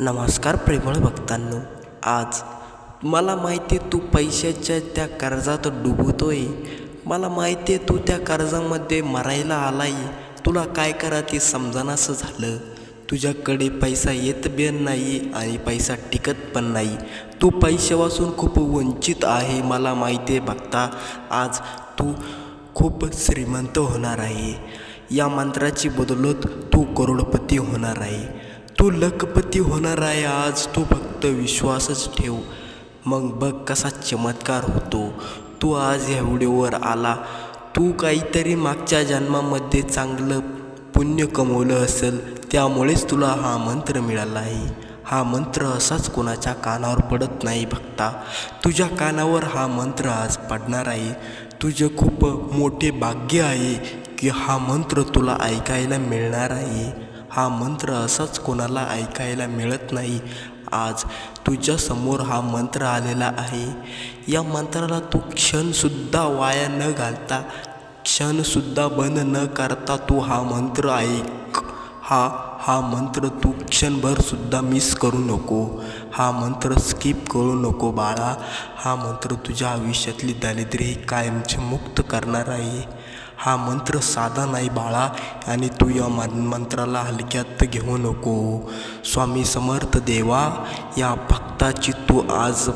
नमस्कार प्रेमळ भक्तांनो आज मला माहिती आहे तू पैशाच्या त्या कर्जात डुबतोय. मला माहिती आहे तू त्या कर्जामध्ये मरायला आलाय. तुला काय करा ते समजानासं झालं. तुझ्याकडे पैसा येत बेन नाही आणि पैसा टिकत पण नाही. तू पैशापासून खूप वंचित आहे मला माहिती आहे भक्ता. आज तू खूप श्रीमंत होणार आहे. या मंत्राची बदलत तू करोडपती होणार आहे. तू लखपती होणार आहे आज. तू फक्त विश्वासच ठेव. मग बघ कसा चमत्कार होतो. तू आज ह्या व्हिडिओवर आला. तू काहीतरी मागच्या जन्मामध्ये चांगलं पुण्य कमवलं असेल. त्यामुळेच तुला हा मंत्र मिळाला आहे. हा मंत्र असाच कोणाच्या कानावर पडत नाही भक्ता. तुझ्या कानावर हा मंत्र आज पडणार आहे. तुझे खूप मोठे भाग्य आहे की हा मंत्र तुला ऐकायला मिळणार आहे. हा मंत्र असाच कोणाला ऐकायला मिळत नाही. आज तुझ्यासमोर हा मंत्र आलेला आहे. या मंत्राला तू क्षणसुद्धा वाया न घालता क्षणसुद्धा बंद न करता तू हा मंत्र ऐक. हा हा मंत्र तू क्षणभरसुद्धा मिस करू नको. हा मंत्र स्किप करू नको बाळा. हा मंत्र तुझ्या आयुष्यातली दारिद्र्य कायमचे मुक्त करणार आहे. हा मंत्र साधा नाही बाळा आणि तू या मंत्राला हलक्यात घेऊ नको. स्वामी समर्थ देवा या भक्ताची तू आज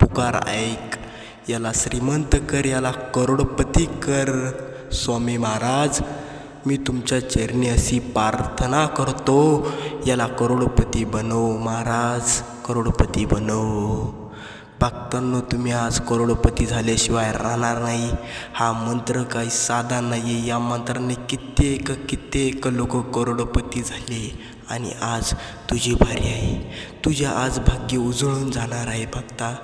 पुकार ऐक. याला श्रीमंत कर याला करोडपती कर. स्वामी महाराज मी तुमच्या चरणी अशी प्रार्थना करतो. याला करोडपती बनव महाराज करोडपती बनव. भक्तांनो तुम्ही आज करोडपती झाल्याशिवाय राहणार नाही. हा मंत्र काही साधा नाही आहे या मंत्राने कित्येक कित्येक लोक करोडपती झाले आणि आज तुझी भारी आहे. तुझे आज भाग्य उजळून जाणार आहे भक्ता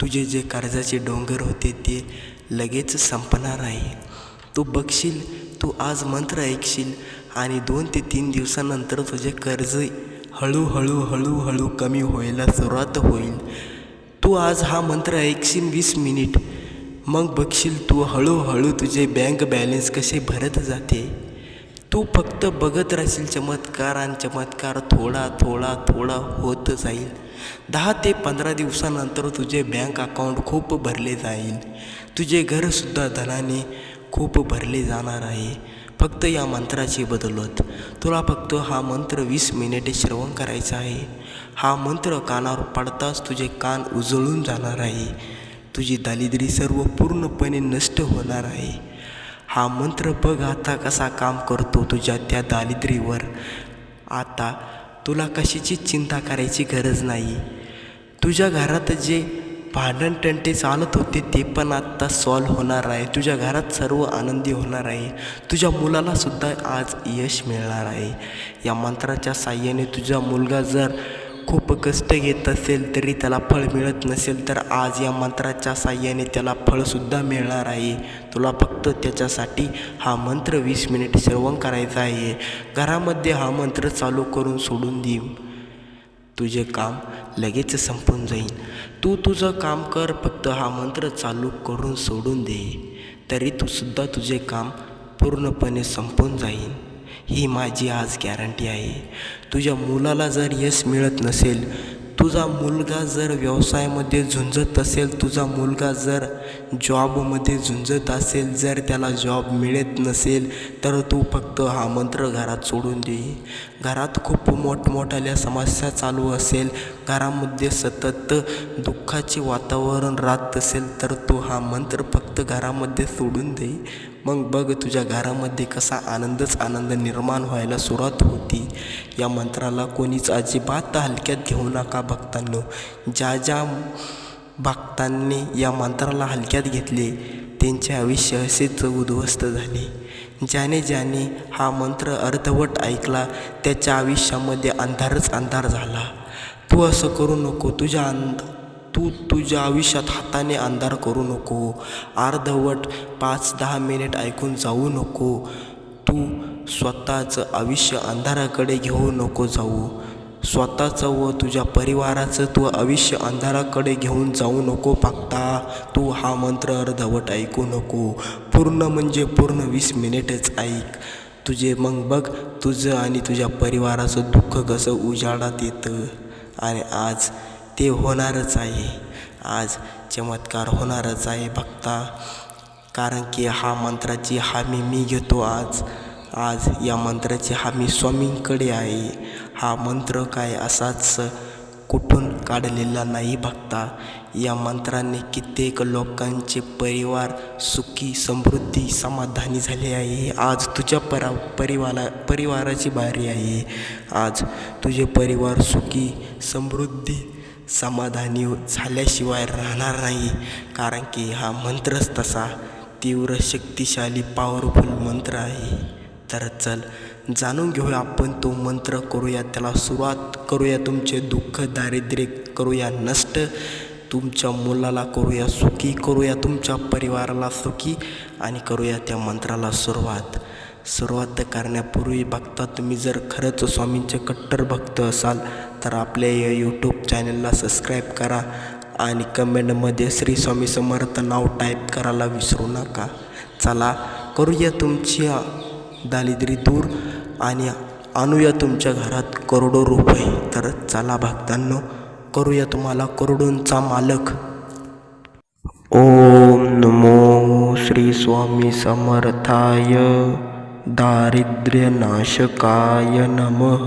तुझे जे कर्जाचे डोंगर होते ते लगेच संपणार आहे. तू बघशील तू आज मंत्र ऐकशील आणि दोन ते तीन दिवसानंतर तुझे कर्ज हळूहळू हळूहळू कमी व्हायला सुरुवात होईल. तू आज हा मंत्र ऐकशील वीस मिनिट. मग बघशील तू हळूहळू तुझे बँक बॅलेन्स कसे भरत जाते. तू फक्त बघत राहशील चमत्कार आणि चमत्कार थोडा थोडा थोडा होत जाईल. दहा ते पंधरा दिवसानंतर तुझे बँक अकाउंट खूप भरले जाईल. तुझे घरसुद्धा धनाने खूप भरले जाणार आहे. फक्त या मंत्राची बदलत. तुला फक्त हा मंत्र वीस मिनिटे श्रवण करायचा आहे. हा मंत्र कानावर पडताच तुझे कान उजळून जाणार आहे. तुझी दारिद्र्य सर्व पूर्णपणे नष्ट होणार आहे. हा मंत्र बघ आता कसा काम करतो तुझ्या त्या दालिद्रीवर आता तुला कशाची चिंता करायची गरज नाही. तुझ्या घरात जे भांडण टंटे चालत होते ते पण आत्ता सॉल्व होणार आहे. तुझ्या घरात सर्व आनंदी होणार आहे. तुझ्या मुलाला सुद्धा आज यश मिळणार आहे. या मंत्राच्या साह्याने तुझा मुलगा जर खूप कष्ट घेत असेल तरी त्याला फळ मिळत नसेल तर आज या मंत्राच्या साह्याने त्याला फळसुद्धा मिळणार आहे. तुला फक्त त्याच्यासाठी हा मंत्र वीस मिनिट श्रवण करायचा आहे. घरामध्ये हा मंत्र चालू करून सोडून दे. तुझे काम लगेच संपून जाईल. तू तुझं काम कर फक्त हा मंत्र चालू करून सोडून दे. तरी तू सुद्धा तुझे काम पूर्णपणे संपून जाईल. ही माझी आज गॅरंटी आहे. तुझ्या मुलाला जर यश मिळत नसेल तुझा मुलगा जर व्यवसायामध्ये झुंजत असेल तुझा मुलगा जर जॉबमध्ये झुंजत असेल जर त्याला जॉब मिळत नसेल तर तू फक्त हा मंत्र घरात सोडून दे. घरात खूप मोठमोठ्या समस्या चालू असेल घरामध्ये सतत दुःखाचे वातावरण राहत असेल तर तू हा मंत्र फक्त घरामध्ये सोडून दे. मग बघ तुझ्या घरामध्ये कसा आनंदच आनंद निर्माण व्हायला सुरुवात होती. या मंत्राला कोणीच अजिबात हलक्यात घेऊ नका भक्तांनो. ज्या ज्या भक्तांनी या मंत्राला हलक्यात घेतले त्यांचे आयुष्य असेच उद्ध्वस्त झाले. ज्याने ज्याने हा मंत्र अर्धवट ऐकला त्याच्या आयुष्यामध्ये अंधारच अंधार झाला. तू असं करू नको तुझ्या अंध तू तुझ्या आयुष्यात हाताने अंधार करू नको. अर्धवट पाच दहा मिनिट ऐकून जाऊ नको. तू स्वतःचं आयुष्य अंधाराकडे घेऊ नको जाऊ. स्वतःचं व तुझ्या परिवाराचं तू आयुष्य अंधाराकडे घेऊन जाऊ नको पाकता तू हा मंत्र अर्धवट ऐकू नको. पूर्ण म्हणजे पूर्ण वीस मिनिटच ऐक. तुझे मग बघ तुझं आणि तुझ्या परिवाराचं दुःख कसं उजाडात येतं. आणि आज ते होणारच आहे. आज चमत्कार होणारच आहे भक्ता. कारण की हा मंत्राची हमी मी घेतो आज. आज या मंत्राची हमी स्वामींकडे आहे. हा मंत्र काय असाच कुठून काढलेला नाही भक्ता. या मंत्राने कित्येक लोकांचे परिवार सुखी समृद्धी समाधानी झाले आहे. आज तुझ्या परा परिवारा परिवाराची बारी आहे. आज तुझे परिवार सुखी समृद्धी समाधानी झाल्याशिवाय राहणार नाही. कारण की हा मंत्रच तसा तीव्र शक्तिशाली पॉवरफुल मंत्र आहे. तर चल जाणून घेऊया आपण तो मंत्र करूया. त्याला सुरुवात करूया. तुमचे दुःख दारिद्र्य करूया. नष्ट तुमच्या मुलाला करूया सुखी करूया तुमच्या परिवाराला सुखी आणि करूया त्या मंत्राला सुरुवात. सुरुवात करण्यापूर्वी बघता तुम्ही जर खरंच स्वामींचे कट्टर भक्त असाल तर आपल्या या यूट्यूब चॅनलला सबस्क्राईब करा आणि कमेंटमध्ये श्री स्वामी समर्थ नाव टाईप करायला विसरू नका. चला करूया तुमच्या दारिद्र्य दूर आणि आणूया तुमच्या घरात करोडो रुपये. तर चला भक्तांनो करूया तुम्हाला करोडोंचा मालक. ओम नमो श्री स्वामी समर्थाय. दारिद्र्यनाशकाय नमः.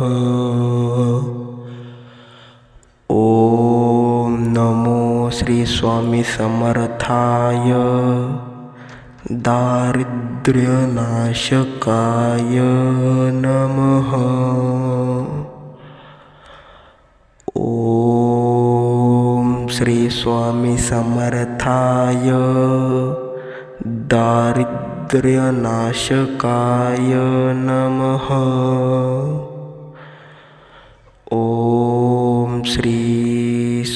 ओम नमो श्री स्वामी समर्थाय. दारिद्र्यनाशकाय नमः. ओम श्रीस्वामिसमर्थाय दारिद्र्यनाशकाय नमः। ॐ श्रीस्वामिसमर्थाय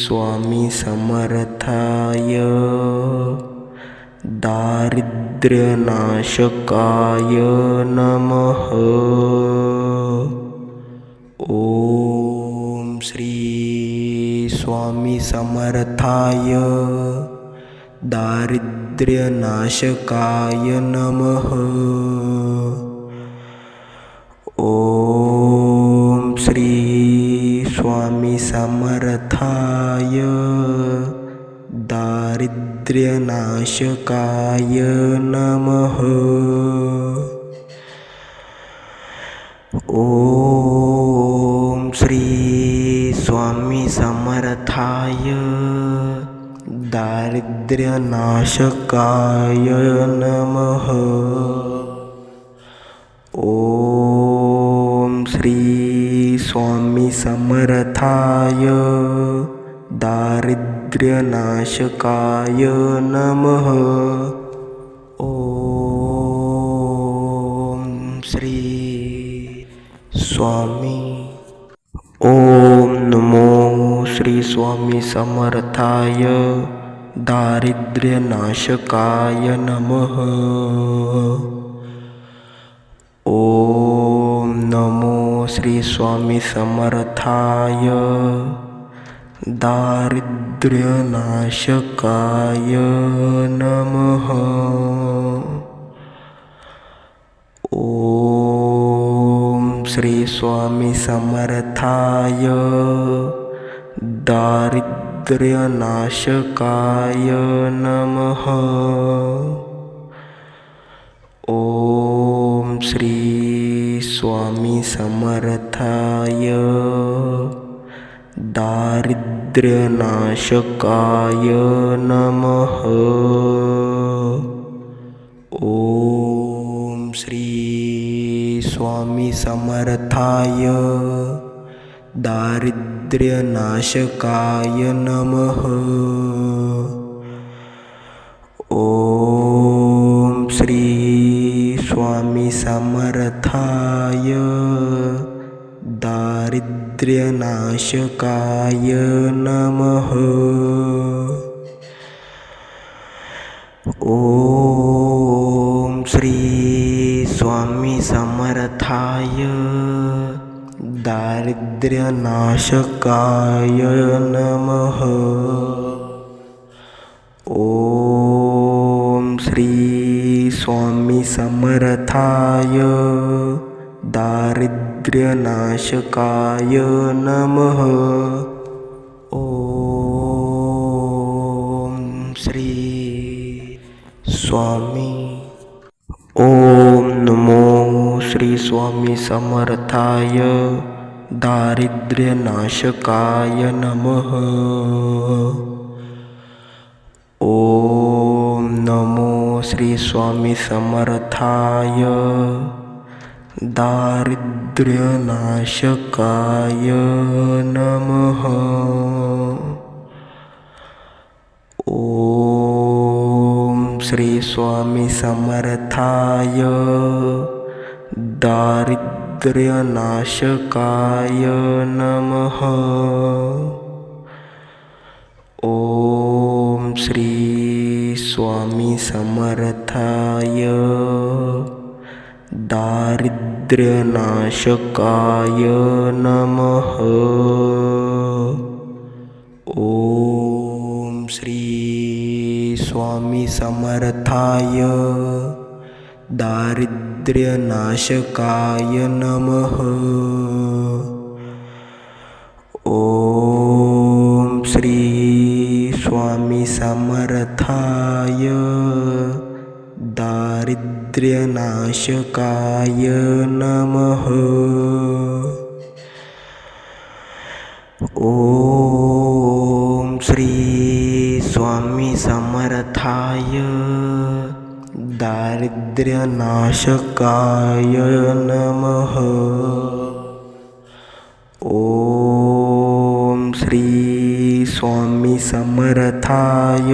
दारिद्र्यनाशकाय नमः। ॐ स्वामी समर्थाय। दारिद्र्यनाशकाय नमः। ओम श्री स्वामी समर्थाय। दारिद्र्यनाशकाय नमः। ओम श्री स्वामी समर्थाय दारिद्र्यनाशकाय नमः। ओम श्री स्वामी समर्थाय दारिद्र्यनाशकाय नमः। ओम श्री स्वामी श्री स्वामी समर्थाय दारिद्र्यनाशकाय नमः। ओम नमो श्री स्वामी समर्थाय दारिद्र्यनाशकाय नमः। ओम श्री स्वामी समर्थाय दारिद्र्यनाशकाय नमः। ओम श्री स्वामी समर्थाय दारिद्र्यनाशकाय नमः। ओम श्री स्वामी समर्थाय दारिद्र्यनाशकाय नमः। ओम श्री स्वामी समर्थाय दारिद्र्यनाशकाय नमः। ओम श्री स्वामी समर्थाय दारिद्र्यनाशकाय नमः श्री स्वामी समर्थाय दारिद्र्यनाशकाय नमः। ॐ स्वामी। ॐ नमो श्री स्वामी समर्थाय दारिद्र्यनाशकाय नमः। ॐ नमो श्री स्वामी समर्थाय। दारिद्र्यनाशकाय नमः। ॐ श्री स्वामी समर्थाय दारिद्र्यनाशकाय नमः। ॐ श्री स्वामी समर्थाय। दारिद्र्यनाशकाय नमः। ॐ श्री स्वामी समर्थाय। दारिद्र्यनाशकाय नमः। ॐ श्री स्वामी समर्थाय दारिद्र्यनाशकाय नमः। दारिद्र्यनाशकाय नमः ॐ श्री स्वामी समर्थाय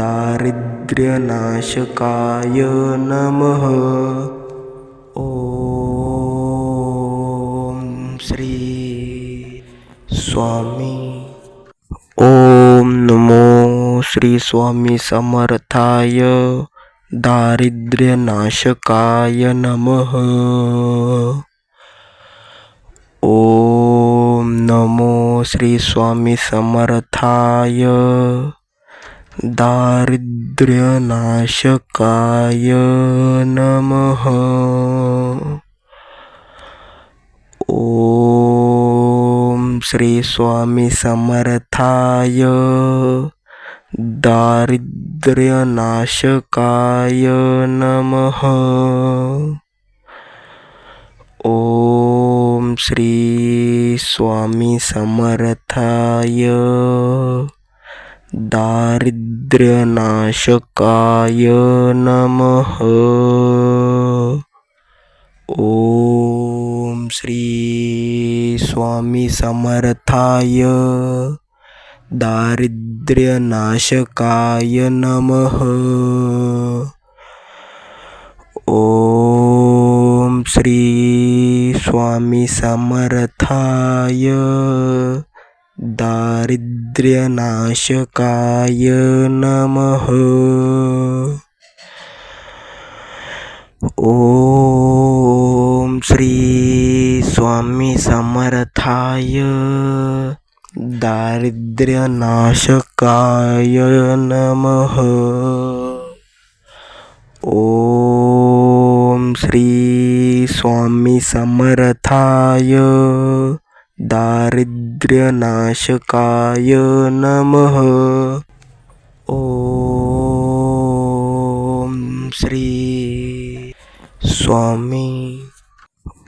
दारिद्र्यनाशकाय नमः। ॐ श्री स्वामी। ॐ नमो श्री स्वामी समर्थाय दारिद्र्यनाशकाय नमः। ॐ नमो श्री स्वामी समर्थाय। दारिद्र्यनाशकाय नमः। ॐ श्री स्वामी समर्थाय। दारिद्र्यनाशकाय नमः ॐ श्री स्वामी समर्थाय। दारिद्र्यनाशकाय नमः। ॐ श्री स्वामी समर्थाय। दारिद्र्यनाशकाय नमः। ॐ श्री स्वामी समर्थाय दारिद्र्यनाशकाय नमः। ॐ श्री स्वामी समर्थाय दारिद्र्यनाशकाय नमः। ॐ श्री स्वामी समर्थाय दारिद्र्यनाशकाय नमः। ॐ श्री स्वामी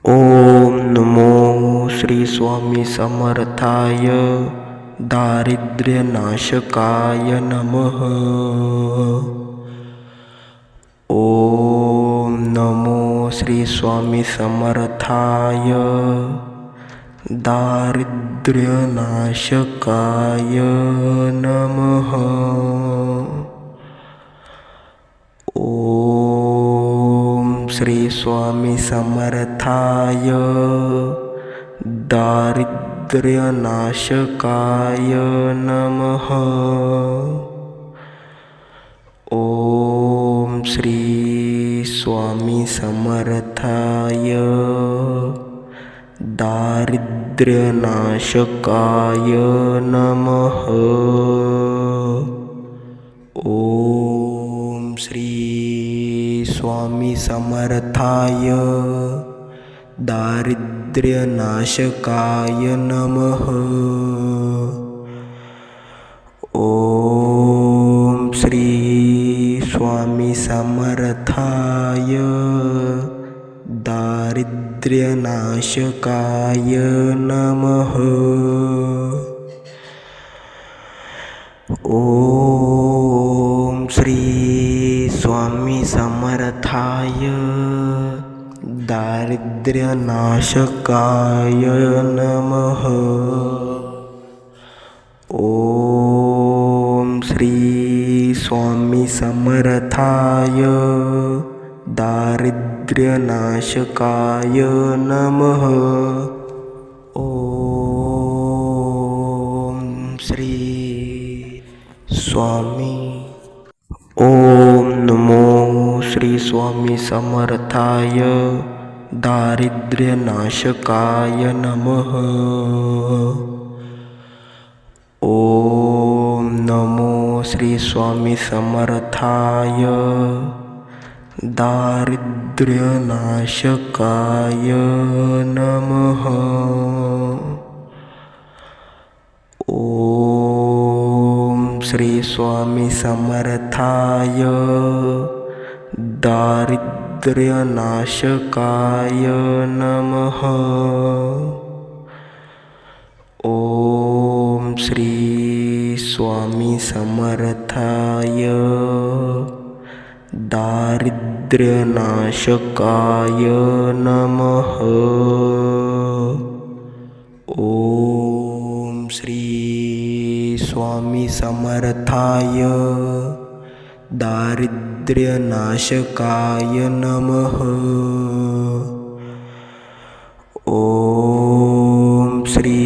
ॐ नमो श्रीस्वामीसमर्थाय दारिद्र्यनाशकाय नमः। ॐ नमो श्रीस्वामी समर्थाय दारिद्र्यनाशकाय नमः। ॐ स्वामी समर्थं समर्थाय दारिद्र्यनाशकाय नमः। श्री स्वामी समर्थाय दारिद्र्यनाशकाय नमः। ॐ श्री स्वामी समर्थाय दारिद्र्यनाशकाय नमः। ॐ श्री स्वामी समर्थाय दारिद्र्यनाशकाय नमः। ॐ श्री स्वामी समर्थाय दारिद्र्यनाशकाय नमः ॐ श्री स्वामी समर्थाय दारिद्र्यनाशकाय नमः। ॐ स्वामी। ॐ नमो श्री स्वामी समर्थाय दारिद्र्यनाशकाय नमः। ॐ नमो श्री स्वामी समर्थाय। दारिद्र्यनाशकाय नमः। ॐ श्री स्वामी समर्थाय दारिद्र्यनाशकाय नमः। ॐ श्री स्वामी समर्थाय। दारिद्र्यनाशकाय नमः। ॐ श्री स्वामी समर्थाय। दारिद्र्यनाशकाय नमः। ॐ श्री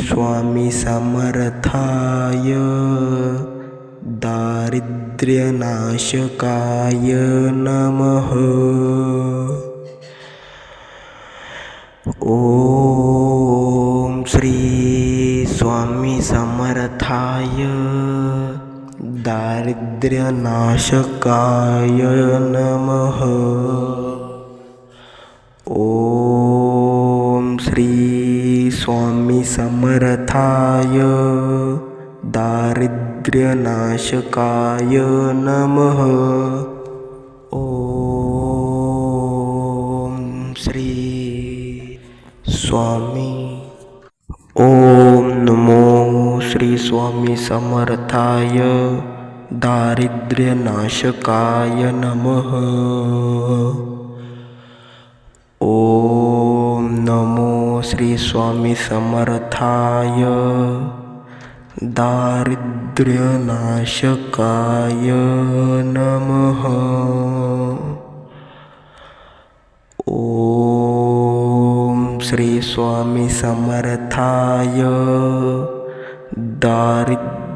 स्वामी समर्थाय दारिद्र्यनाशकाय नमः। ॐ श्री स्वामी समर्थाय दारिद्र्यनाशकाय नमः ॐ स्वामी समर्थाय दारिद्र्यनाशकाय नमः। ॐ श्री स्वामी। ॐ नमो श्री स्वामी समर्थाय दारिद्र्यनाशकाय नमः। ॐ नमो श्री स्वामी समर्थाय दारिद्र्यनाशकाय नमः। ॐ श्री स्वामी समर्थाय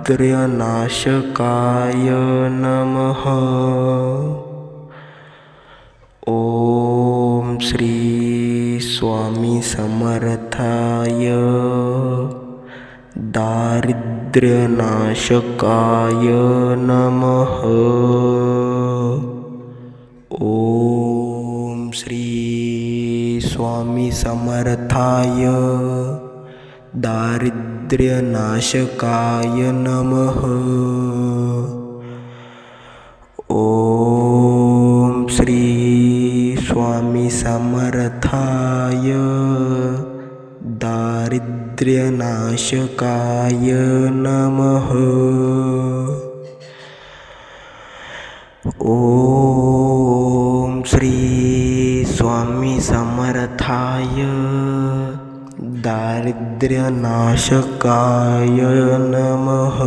दारिद्र्यनाशकाय नमः। ॐ श्री स्वामी समर्थाय। दारिद्र्यनाशकाय नमः। ॐ श्री स्वामी समर्थाय। दारिद्र्य दारिद्र्यनाशकाय नमः। ॐ श्री स्वामी समर्थाय। दारिद्र्यनाशकाय नमः। ॐ श्री स्वामी समर्थाय। दारिद्र्यनाशकाय नमः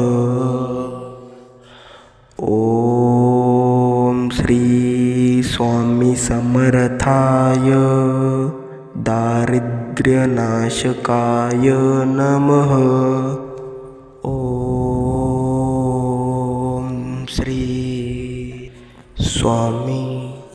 ॐ श्री स्वामी समर्थाय दारिद्र्यनाशकाय नमः। ॐ श्री स्वामी